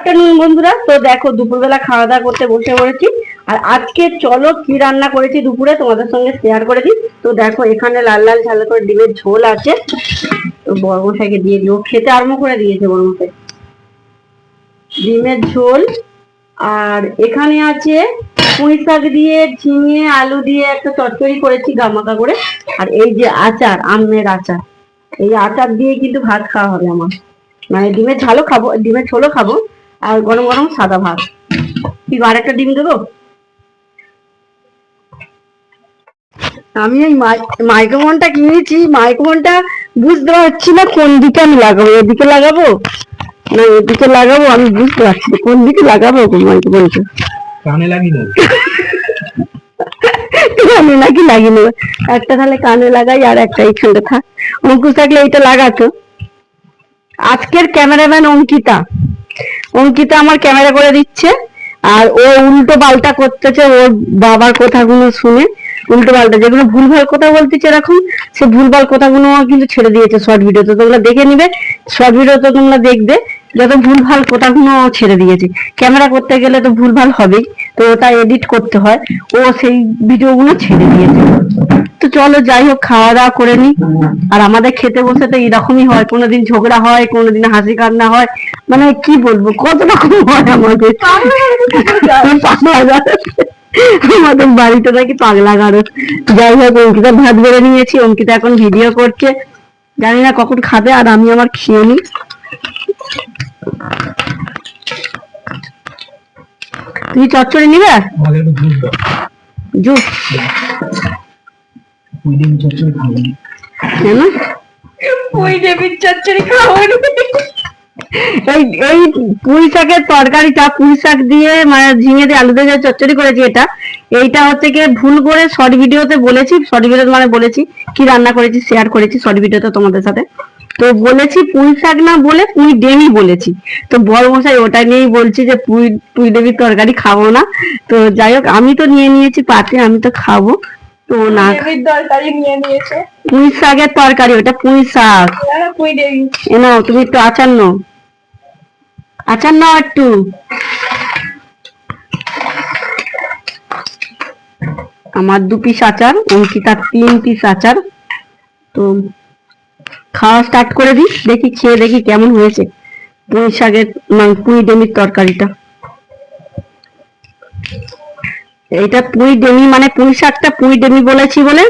Afternoon বন্ধুরা। তো দেখো, দুপুরবেলা খাওয়া দাওয়া করতে বসে পড়েছি। আর আজকে চলো কি রান্না করেছি দুপুরে, তোমাদের সঙ্গে শেয়ার করে দিই। তো দেখো, এখানে লাল লাল ঝাল করে ডিমের ঝোল আছে। তো বড়মশাইকে দিয়ে দিও খেতে আরম্ভ করে দিয়েছে বড়মশাই। ডিমের ঝোল। আর এখানে আছে পুঁই শাক দিয়ে, ঝিঙে, আলু দিয়ে একটা চচ্চড়ি করেছি গামাকা করে। আর এই যে আচার, আমের আচার। এই আচার দিয়ে কিন্তু ভাত খাওয়া হবে আমার। মানে ডিমের ঝালও খাব, ডিমের ঝোলও খাব। আর গরম গরম সাদা ভাত। কি আরেকটা ডিম দেবো? আমি এই মাইক্রোফোনটা কিনেছি মাইক্রোফোনটা বুঝতে পারছি না কোন দিকে আমি লাগাবো। এদিকে লাগাবো না এদিকে লাগাবো? আমি বুঝতে পারছি কোন দিকে লাগাবো মাইক্রোফোনটা? কানে লাগিয়ে দেবো কানে নাকি লাগিয়ে নেবে। একটা তাহলে কানে লাগাই আর একটা এইখানটা থাক। অঙ্কুশ থাকলে এইটা লাগাতো। আজকের ক্যামেরাম্যান অঙ্কিতা। অঙ্কিতা আমার ক্যামেরা করে দিচ্ছে, আর ও উল্টো পাল্টা করতেছে, ওর বাবার কথাগুলো শুনে উল্টো পাল্টা। যেগুলো ভুলভাল কথা বলতেছে এরকম, সে ভুলভাল কথাগুলো কিন্তু ছেড়ে দিয়েছে শর্ট ভিডিওতে তোমরা দেখে নিবে শর্ট ভিডিওতে তোমরা দেখবে, যত ভুলভাল কথাগুলো ছেড়ে দিয়েছে। ক্যামেরা করতে গেলে তো ভুলভাল হবেই। তো ওটা এডিট করতে হয়। ও সেই ভিডিওগুলো ছেড়ে দিয়েছে। তো চলো যাই হোক, খাওয়া দাওয়া করে নি আর আমাদের খেতে বসে তো এরকমই হয়। কোনোদিন ঝগড়া হয়, কোনোদিন হাসি কান্না হয়। মানে কি বলব, কত রকম হয় আমাদের। আমাদের বাড়িতে নাকি পাগলা গারদ। যাই হোক, অঙ্কিতা ভাত বেড়ে নিয়েছি। অঙ্কিতা এখন ভিডিও করছে। জানি না কখন খাবে, আর আমি আমার খেয়ে নি তুই চচ্চড়ি নিবে? জুস। কেন? ওই দেবীর চচ্চড়ি খাওয়ানো এই এই পুঁই শাকের তরকারিটা পুঁই শাক দিয়ে মানে ঝিঙে দিয়ে আলু দিয়ে চচ্চড়ি করেছি এটা এইটা হচ্ছে কি ভুল করে শর্ট ভিডিওতে বলেছি শর্ট ভিডিওতে মানে বলেছি কি রান্না করেছি শেয়ার করেছি শর্ট ভিডিওতে তোমাদের সাথে। তো বলেছি পুঁই শাক না বলে পুঁই ডেমি বলেছি। তো বড় মশাই ওটা নিয়েই বলছি যে পুঁই পুঁই ডেমির তরকারি খাব না। তো যাই হোক আমি তো নিয়ে নিয়েছি পাতে আমি তো খাব। তো না তরকারি নিয়ে নিয়েছে? পুঁই শাকের তরকারি ওটা পুঁই শাক। না দেবী। তুমি একটু আচার নাও। আচার নাও একটু। আমার দু পিস আচার অঙ্কিতার তিন পিস আচার। তো খাওয়া স্টার্ট করে দিই দেখি খেয়ে দেখি কেমন হয়েছে। পুঁই শাকের মানে পুঁই ডেমির তরকারিটা। এটা পুঁই ডেমি মানে পুঁই শাকটা পুঁই ডেমি বলেছি বলে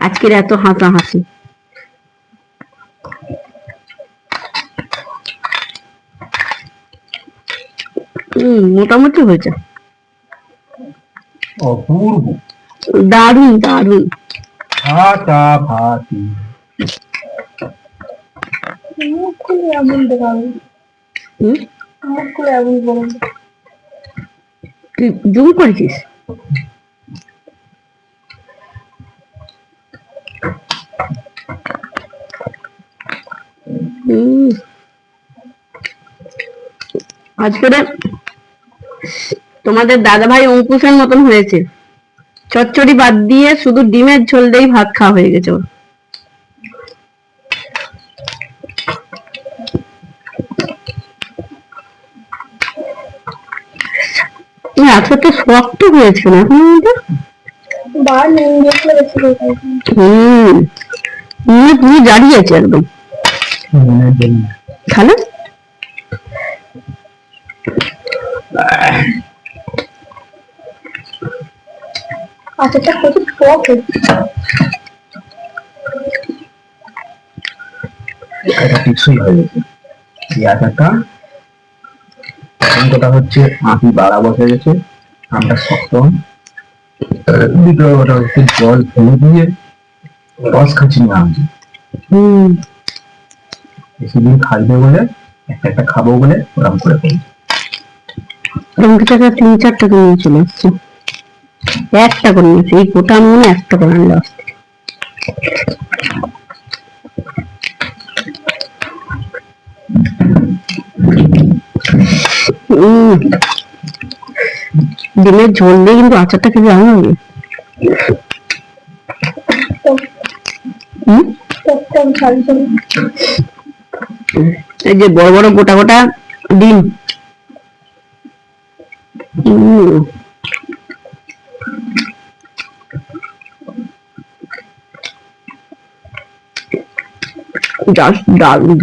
আজকের এত হাসাহাসি। হুম মোটামুটি হয়েছে। অপূর্ব। দারুণ দারুণ। তুই জুম করেছিস। আজকে তোমাদের দাদা ভাই অঙ্কুশের মতন হয়েছে। চচ্চড়ি বাদ দিয়ে শুধু ডিমের ঝোল দিয়েই ভাত খাওয়া হয়ে গেছে ওর। এই আচারটা শক্ত হয়েছে না এখন হুম হুম পুরো দাঁড়িয়েছে একদম। মনের জন্য খালে আচারটা প্রচুর টক হয়ে এই আচারটা কথা হচ্ছে আঁটি বাড়া বসে গেছে আমটা শক্ত। দ্বিতীয় কথা হচ্ছে জল ফেলে দিয়ে রস খাচ্ছি না আমি। হুম। বেশি দিন খাইবে বলে একটা একটা খাব বলে ওরকম করে করি। লঙ্কা টাকা তিন চার টাকা নিয়ে চলে আসছে একটা করে নিয়েছে এই গোটা মনে একটা করে আনলে আসছে ডিমের ঝোল দিয়ে কিন্তু আচারটা খেতে দারুণ হবে এই যে বড় বড় গোটা গোটা ডিম। জাস্ট দারুণ।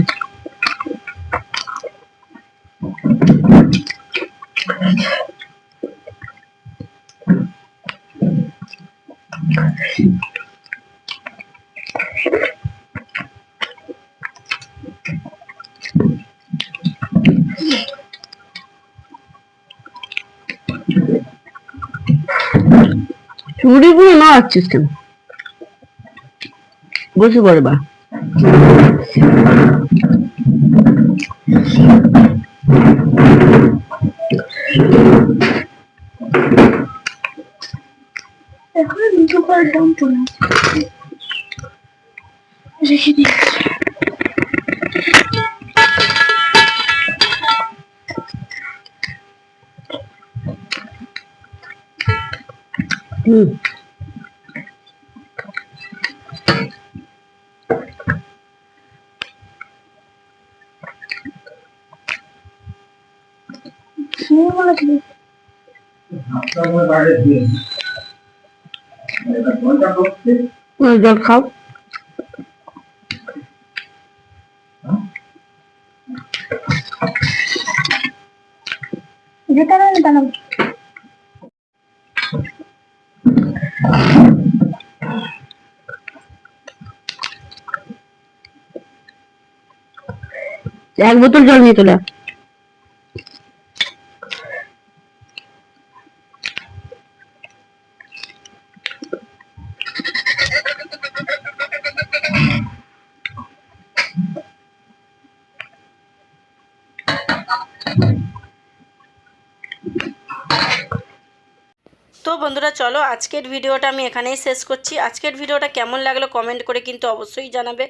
চুড়িগুলো না রাখছিস কেন? বসে পড়ে বা। এখন করার দাম চলে আসছে রেখে দিই। হুম জল খাও। যেটা না এক বোতল জল নিয়ে চলে তো বন্ধুরা, চলো আজকের ভিডিওটা আমি এখানেই শেষ করছি। আজকের ভিডিওটা কেমন লাগল কমেন্ট করে কিন্তু অবশ্যই জানাবে।